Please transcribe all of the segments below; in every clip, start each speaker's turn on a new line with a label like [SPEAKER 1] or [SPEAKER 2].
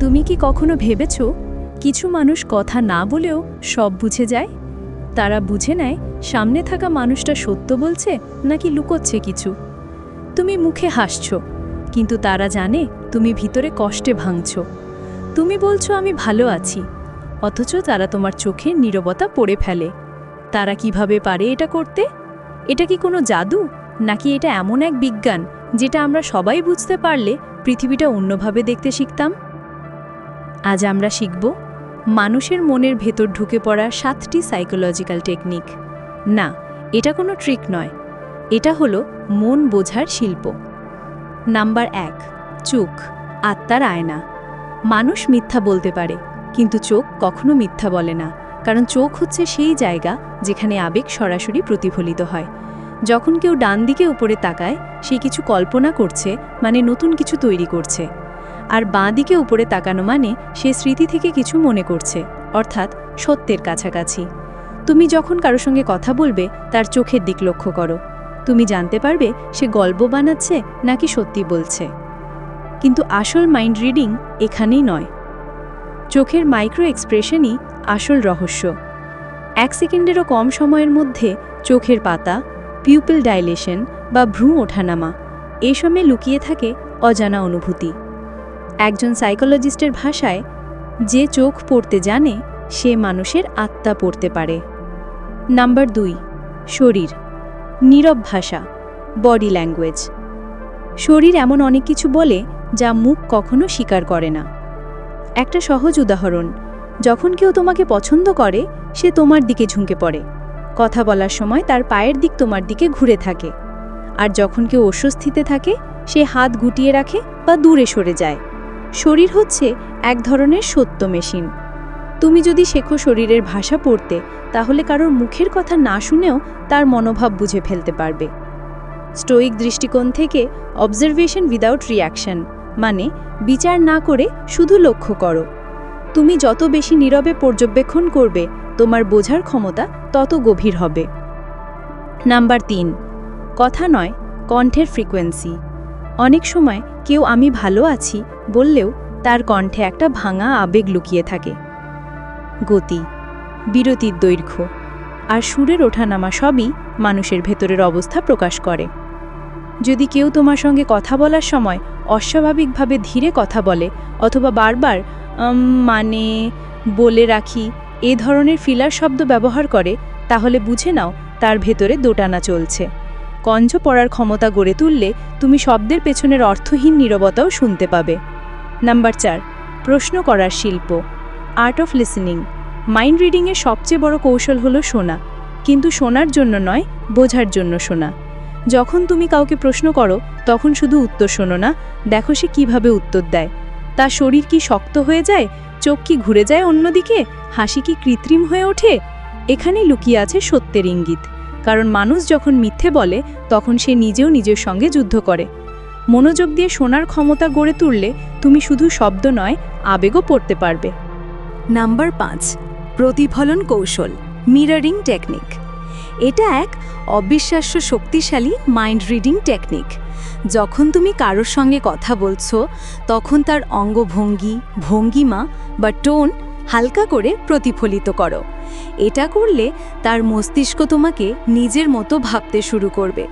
[SPEAKER 1] তুমি কি কখনো ভেবেছ কিছু মানুষ কথা না বলেও সব বুঝে যায়? তারা বুঝে নেয় সামনে থাকা মানুষটা সত্য বলছে নাকি লুকোচ্ছে কিছু। তুমি মুখে হাসছ, কিন্তু তারা জানে তুমি ভিতরে কষ্টে ভাঙছ। তুমি বলছো, আমি ভালো আছি। অথচ তারা তোমার চোখে নীরবতা পড়ে ফেলে। তারা কীভাবে পারে এটা করতে? এটা কি কোনো জাদু? নাকি এটা এমন এক বিজ্ঞান, যেটা আমরা সবাই বুঝতে পারলে পৃথিবীটা অন্যভাবে দেখতে শিখতাম? আজ আমরা শিখব মানুষের মনের ভেতর ঢুকে পড়া সাতটি সাইকোলজিক্যাল টেকনিক না, এটা কোনো ট্রিক নয়। এটা হলো মন বোঝার শিল্প। নাম্বার এক, চোখ, আত্মার আয়না। মানুষ মিথ্যা বলতে পারে, কিন্তু চোখ কখনো মিথ্যা বলে না, কারণ চোখ হচ্ছে সেই জায়গা যেখানে আবেগ সরাসরি প্রতিফলিত হয়। যখন কেউ ডান দিকে উপরে তাকায়, সে কিছু কল্পনা করছে মানে নতুন কিছু তৈরি করছে। আর বাঁ দিকে উপরে তাকানো মানে সে স্মৃতি থেকে কিছু মনে করছে, অর্থাৎ সত্যের কাছাকাছি। তুমি যখন কারও সঙ্গে কথা বলবে, তার চোখের দিক লক্ষ্য করো। তুমি জানতে পারবে সে গল্প বানাচ্ছে নাকি সত্যি বলছে। কিন্তু আসল মাইন্ড রিডিং এখানেই নয়। চোখের মাইক্রো এক্সপ্রেশনই আসল রহস্য। এক সেকেন্ডেরও কম সময়ের মধ্যে চোখের পাতা পিউপিল ডাইলেশন বা ভ্রু ওঠানামা সময় লুকিয়ে থাকে অজানা অনুভূতি। একজন সাইকোলজিস্টের ভাষায়, যে চোখ পড়তে জানে, সে মানুষের আত্মা পড়তে পারে। নাম্বার দুই, শরীর। নীরব ভাষা, বডি ল্যাঙ্গুয়েজ। শরীর এমন অনেক কিছু বলে, যা মুখ কখনো স্বীকার করে না। একটা সহজ উদাহরণ, যখন কেউ তোমাকে পছন্দ করে, সে তোমার দিকে ঝুঁকে পড়ে। কথা বলার সময় তার পায়ের দিক তোমার দিকে ঘুরে থাকে। আর যখন কেউ অস্বস্তিতে থাকে, সে হাত গুটিয়ে রাখে বা দূরে সরে যায়। শরীর হচ্ছে এক ধরনের সত্য মেশিন। তুমি যদি শেখো শরীরের ভাষা পড়তে, তাহলে কারোর মুখের কথা না শুনেও তার মনোভাব বুঝে ফেলতে পারবে। স্টোইক দৃষ্টিকোণ থেকে অবজারভেশন উইদাউট রিয়াকশন মানে বিচার না করে শুধু লক্ষ্য করো। তুমি যত বেশি নীরবে পর্যবেক্ষণ করবে, তোমার বোঝার ক্ষমতা তত গভীর হবে। নাম্বার তিন, কথা নয়, কণ্ঠের ফ্রিকোয়েন্সি। অনেক সময় কেউ আমি ভালো আছি বললেও তার কণ্ঠে একটা ভাঙা আবেগ লুকিয়ে থাকে। গতি, বিরতির দৈর্ঘ্য আর সুরের ওঠানামা সবই মানুষের ভেতরের অবস্থা প্রকাশ করে। যদি কেউ তোমার সঙ্গে কথা বলার সময় অস্বাভাবিকভাবে ধীরে কথা বলে অথবা বারবার মানে বলে রাখি, এ ধরনের ফিলার শব্দ ব্যবহার করে, তাহলে বুঝে নাও তার ভেতরে দোটানা চলছে। কঞ্জ পড়ার ক্ষমতা গড়ে তুললে তুমি শব্দের পেছনের অর্থহীন নীরবতাও শুনতে পাবে। নাম্বার চার, প্রশ্ন করার শিল্প। আর্ট অফ লিসেনিং মাইন্ড রিডিংয়ের সবচেয়ে বড় কৌশল হলো শোনা। কিন্তু শোনার জন্য নয়, বোঝার জন্য শোনা। যখন তুমি কাউকে প্রশ্ন করো, তখন শুধু উত্তর শোনো না, দেখো সে কীভাবে উত্তর দেয়। তার শরীর কি শক্ত হয়ে যায়? চোখ কি ঘুরে যায় অন্যদিকে? হাসি কি কৃত্রিম হয়ে ওঠে? এখানেই লুকিয়ে আছে সত্যের ইঙ্গিত। কারণ মানুষ যখন মিথ্যে বলে, তখন সে নিজেও নিজের সঙ্গে যুদ্ধ করে। মনোযোগ দিয়ে শোনার ক্ষমতা গড়ে তুললে তুমি শুধু শব্দ নয়, আবেগও পড়তে পারবে।
[SPEAKER 2] নাম্বার পাঁচ, প্রতিফলন কৌশল মিররিং টেকনিক এটা এক অবিশ্বাস্য শক্তিশালী মাইন্ড রিডিং টেকনিক যখন তুমি কারোর সঙ্গে কথা বলছো, তখন তার অঙ্গভঙ্গি, ভঙ্গিমা বা টোন হালকা করে প্রতিফলিত করো। এটা করলে তার মস্তিষ্ক তোমাকে নিজের মতো ভাবতে শুরু করবে।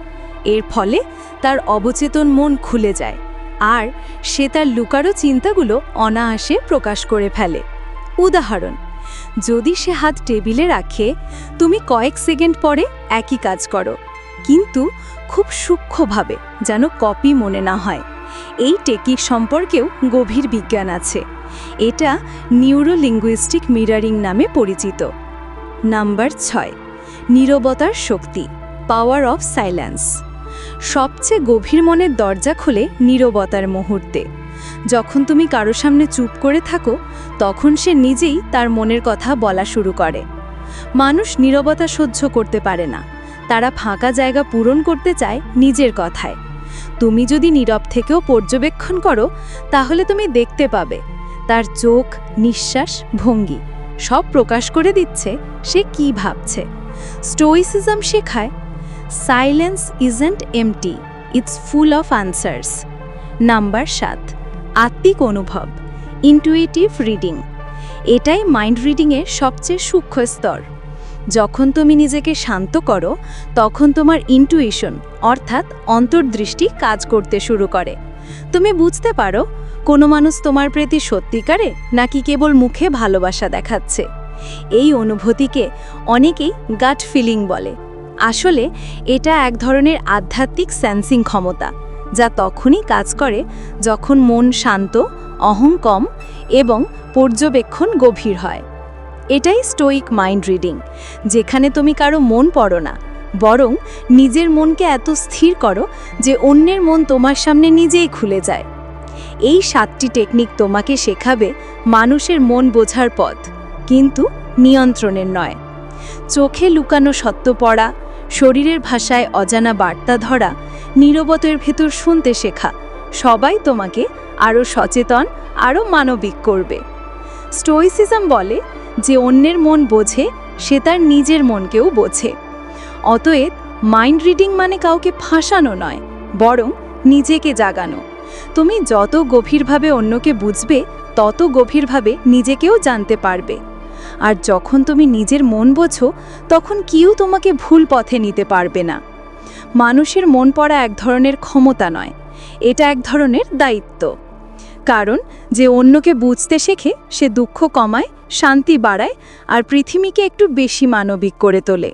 [SPEAKER 2] এর ফলে তার অবচেতন মন খুলে যায়, আর সে তার লুকারো চিন্তাগুলো অনায়াসে প্রকাশ করে ফেলে। উদাহরণ, যদি সে হাত টেবিলে রাখে, তুমি কয়েক সেকেন্ড পরে একই কাজ করো, কিন্তু খুব সূক্ষ্মভাবে যেন কপি মনে না হয়। এই টেকনিক সম্পর্কেও গভীর বিজ্ঞান আছে। এটা নিউরোলিঙ্গুইস্টিক মিরারিং নামে পরিচিত। নাম্বার ছয়, নীরবতার শক্তি পাওয়ার অফ সাইলেন্স সবচেয়ে গভীর মনের দরজা খোলে নীরবতার মুহূর্তে। যখন তুমি কারও সামনে চুপ করে থাকো, তখন সে নিজেই তার মনের কথা বলা শুরু করে। মানুষ নীরবতা সহ্য করতে পারে না। তারা ফাঁকা জায়গা পূরণ করতে চায় নিজের কথায়। তুমি যদি নীরব থেকেও পর্যবেক্ষণ করো, তাহলে তুমি দেখতে পাবে। তার চোখ, নিঃশ্বাস, ভঙ্গি। সব প্রকাশ করে দিচ্ছে, সে কি ভাবছে? স্টোইসিজম শেখায় silence isn't empty it's full of answers number সাত, আত্মিক অনুভব ইন্টুইটিভ রিডিং এটাই মাইন্ড রিডিংয়ের সবচেয়ে সূক্ষ্ম স্তর। যখন তুমি নিজেকে শান্ত করো, তখন তোমার ইন্টুইশন অর্থাৎ অন্তর্দৃষ্টি কাজ করতে শুরু করে। তুমি বুঝতে পারো, কোনো মানুষ তোমার প্রতি সত্যিকারে নাকি কেবল মুখে ভালোবাসা দেখাচ্ছে। এই অনুভূতিকে অনেকেই গাট ফিলিং বলে। আসলে এটা এক ধরনের আধ্যাত্মিক সেন্সিং ক্ষমতা, যা তখনই কাজ করে যখন মন শান্ত, অহং কম এবং পর্যবেক্ষণ গভীর হয়। এটাই স্টোইক মাইন্ড রিডিং যেখানে তুমি কারও মন পড়ো না বরং নিজের মনকে এত স্থির করো যে অন্যের মন তোমার সামনে নিজেই খুলে যায়। এই সাতটি টেকনিক তোমাকে শেখাবে মানুষের মন বোঝার পথ, কিন্তু নিয়ন্ত্রণের নয়। চোখে লুকানো সত্য পড়া, শরীরের ভাষায় অজানা বার্তা ধরা, নীরবতের ভেতর শুনতে শেখা, সবাই তোমাকে আরও সচেতন, আরও মানবিক করবে। স্টোইসিজম বলে যে অন্যের মন বোঝে, সে তার নিজের মনকেও বোঝে। অতএব মাইন্ড রিডিং মানে কাউকে ফাঁসানো নয়, বরং নিজেকে জাগানো। তুমি যত গভীরভাবে অন্যকে বুঝবে, তত গভীরভাবে নিজেকেও জানতে পারবে। আর যখন তুমি নিজের মন বোঝো, তখন কেউ তোমাকে ভুল পথে নিতে পারবে না। মানুষের মন পড়া এক ধরনের ক্ষমতা নয়, এটা এক ধরনের দায়িত্ব। কারণ যে অন্যকে বুঝতে শেখে, সে দুঃখ কমায়, শান্তি বাড়ায়, আর পৃথিবীকে একটু বেশি মানবিক করে তোলে।